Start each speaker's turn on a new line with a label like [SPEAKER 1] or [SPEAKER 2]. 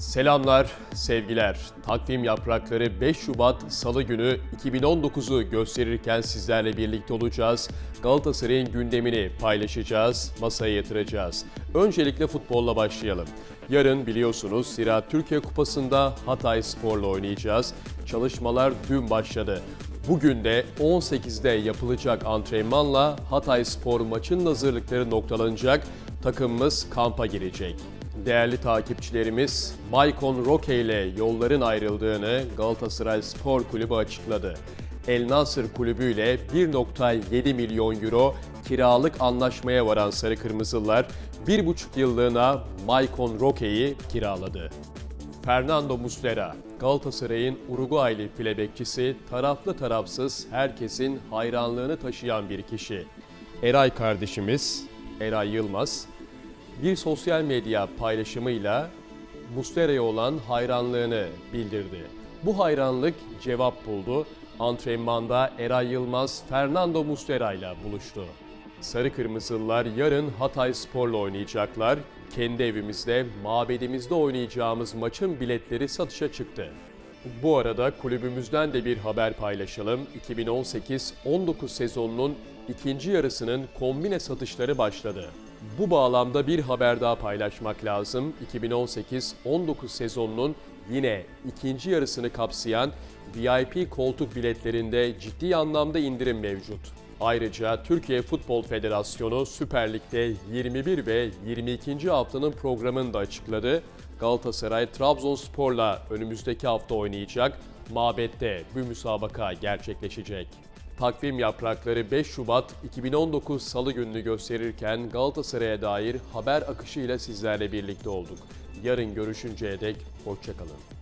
[SPEAKER 1] Selamlar, sevgiler. Takvim yaprakları 5 Şubat Salı günü 2019'u gösterirken sizlerle birlikte olacağız. Galatasaray'ın gündemini paylaşacağız, masaya yatıracağız. Öncelikle futbolla başlayalım. Yarın biliyorsunuz Zira Türkiye Kupası'nda Hatay Spor'la oynayacağız. Çalışmalar dün başladı. Bugün de 18'de yapılacak antrenmanla Hatay Spor maçın hazırlıkları noktalanacak. Takımımız kampa girecek. Değerli takipçilerimiz, Maicon Roque ile yolların ayrıldığını Galatasaray Spor Kulübü açıkladı. El Nasır Kulübü ile 1.7 milyon euro kiralık anlaşmaya varan Sarı Kırmızılar 1,5 yıllığına Maicon Roque'yi kiraladı. Fernando Muslera, Galatasaray'ın Uruguaylı file bekçisi, taraflı tarafsız herkesin hayranlığını taşıyan bir kişi. Eray kardeşimiz, Eray Yılmaz, bir sosyal medya paylaşımıyla Muslera'ya olan hayranlığını bildirdi. Bu hayranlık cevap buldu. Antrenmanda Eray Yılmaz Fernando Muslera ile buluştu. Sarı Kırmızılılar yarın Hatay Spor'la oynayacaklar. Kendi evimizde, mabedimizde oynayacağımız maçın biletleri satışa çıktı. Bu arada kulübümüzden de bir haber paylaşalım. 2018-19 sezonunun ikinci yarısının kombine satışları başladı. Bu bağlamda bir haber daha paylaşmak lazım. 2018-19 sezonunun yine ikinci yarısını kapsayan VIP koltuk biletlerinde ciddi anlamda indirim mevcut. Ayrıca Türkiye Futbol Federasyonu Süper Lig'de 21 ve 22. haftanın programını da açıkladı. Galatasaray Trabzonspor'la önümüzdeki hafta oynayacak. Mabette bu müsabaka gerçekleşecek. Takvim yaprakları 5 Şubat 2019 Salı gününü gösterirken Galatasaray'a dair haber akışıyla sizlerle birlikte olduk. Yarın görüşünceye dek hoşçakalın.